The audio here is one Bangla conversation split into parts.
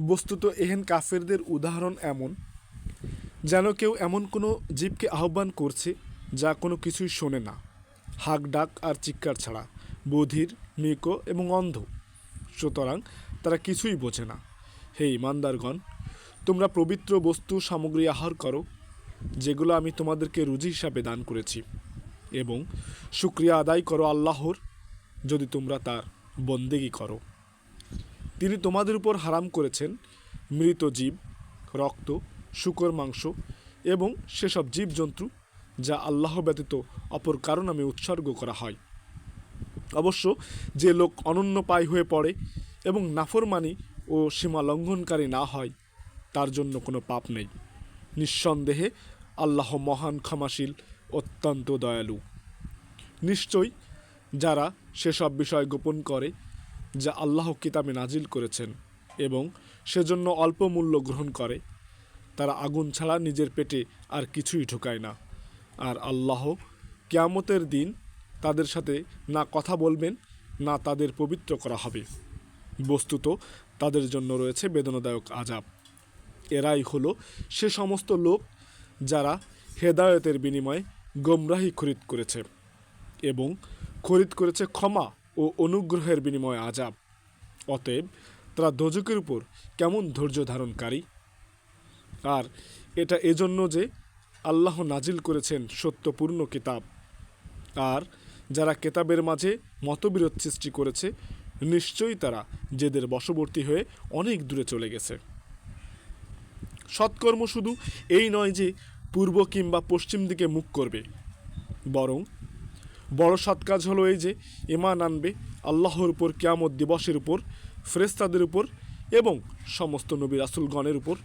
বস্তুত এহেন কাফেরদের উদাহরণ এমন, যেন কেউ এমন কোনো জীবকে আহ্বান করছে যা কোনো কিছুই শোনে না, হাক ডাক আর চিৎকার ছাড়া, বধির মৃক এবং অন্ধ। সুতরাং তারা কিছুই বোঝে না। হে ইমানদারগণ তোমরা পবিত্র বস্তু সামগ্রী আহার করো, যেগুলো আমি তোমাদেরকে রুজি হিসাবে দান করেছি, এবং শুক্রিয়া আদায় করো আল্লাহর, যদি তোমরা তার বন্দেগি করো। তিনি তোমাদের উপর হারাম করেছেন। মৃত জীব, রক্ত, শুকর মাংস এবং সেসব জীবজন্তু যা আল্লাহ ব্যতীত অপর কারণ নামে উৎসর্গ করা হয়। অবশ্য যে লোক অনন্য পায় হয়ে পড়ে এবং নাফরমানি ও সীমা লঙ্ঘনকারী না হয়, তার জন্য কোনো পাপ নেই। নিঃসন্দেহে আল্লাহ মহান, ক্ষমাশীল, অত্যন্ত দয়ালু। নিশ্চয়ই যারা সেসব বিষয় গোপন করে যা আল্লাহ কিতাবে নাজিল করেছেন এবং সেজন্য অল্প মূল্য গ্রহণ করে। তারা আগুন ছাড়া নিজের পেটে আর কিছুই ঢোকায় না। আর আল্লাহ কেয়ামতের দিন তাদের সাথে না কথা বলবেন, না তাদের পবিত্র করা হবে। বস্তুত তাদের জন্য রয়েছে বেদনাদায়ক আজাব এরাই হলো সে সমস্ত লোক যারা হেদায়তের বিনিময়ে গোমরাহি খরিদ করেছে এবং খরিদ করেছে ক্ষমা ও অনুগ্রহের বিনিময়ে আজাব। অতএব তারা দোজকের উপর কেমন ধৈর্য ধারণকারী? আর এটা এজন্য যে আল্লাহ নাজিল করেছেন সত্যপূর্ণ কিতাব। আর যারা কেতাবের মাঝে মতবিরোধ সৃষ্টি করেছে, নিশ্চয়ই তারা জেদের বশবর্তী হয়ে অনেক দূরে চলে গেছে। সৎকর্ম শুধু এই নয় যে পূর্ব কিংবা পশ্চিম দিকে মুখ করবে, বরং বড় সৎ কাজ হলো এই যে ইমান আনবে, আল্লাহর উপর, কিয়ামত দিবসের উপর ফেরেস্তাদের উপর এবং সমস্ত নবী রাসুলগণের উপর।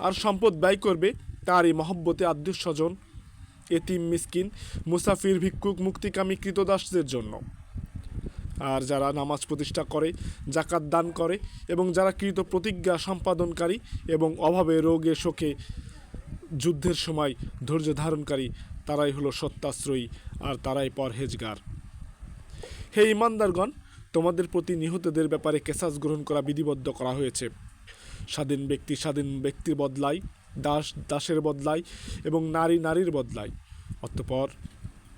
আর সম্পদ ব্যয় করবে তারই মহব্বতে আত্মীয় স্বজন, এতিম, মিসকিন, মুসাফির, ভিক্ষুক, মুক্তিকামী, কৃতদাসদের জন্য। আর যারা নামাজ প্রতিষ্ঠা করে জাকাত দান করে এবং যারা কৃত প্রতিজ্ঞা সম্পাদনকারী এবং অভাবে, রোগে, শোকে যুদ্ধের সময় ধৈর্য ধারণকারী, তারাই হলো সত্যাশ্রয়ী আর তারাই পরহেজগার। হে ইমানদারগণ, তোমাদের প্রতি নিহতদের ব্যাপারে কেসাস গ্রহণ করা বিধিবদ্ধ করা হয়েছে। স্বাধীন ব্যক্তি স্বাধীন ব্যক্তির বদলায়, দাস দাসের বদলায় এবং নারী নারীর বদলায়। অতঃপর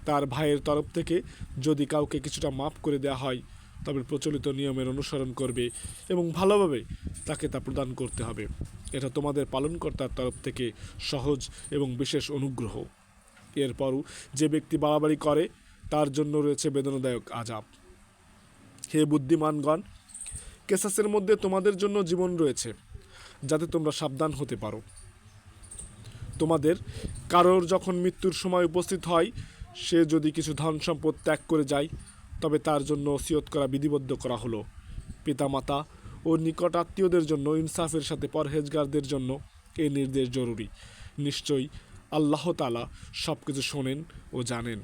তার ভাইয়ের তরফ থেকে যদি কাউকে কিছুটা মাফ করে দেওয়া হয়, তবে প্রচলিত নিয়মের অনুসরণ করবে এবং ভালোভাবে তাকে তা প্রদান করতে হবে। এটা তোমাদের পালনকর্তার তরফ থেকে সহজ এবং বিশেষ অনুগ্রহ। এরপরও যে ব্যক্তি বাড়াবাড়ি করে, তার জন্য রয়েছে বেদনাদায়ক আজাব। হে বুদ্ধিমানগণ, কেসাসের মধ্যে তোমাদের জন্য জীবন রয়েছে, যাতে তোমরা সাবধান হতে পারো। তোমাদের কারোর যখন মৃত্যুর সময় উপস্থিত হয়, সে যদি কিছু ধন সম্পদ ত্যাগ করে যায়, তবে তার জন্য ওসিয়ত করা বিধিবদ্ধ করা হলো। পিতামাতা ও নিকট আত্মীয়দের জন্য, ইনসাফের সাথে পরহেজগারদের জন্য এ নির্দেশ জরুরি। নিশ্চয়ই আল্লাহতালা সব কিছু শোনেন ও জানেন।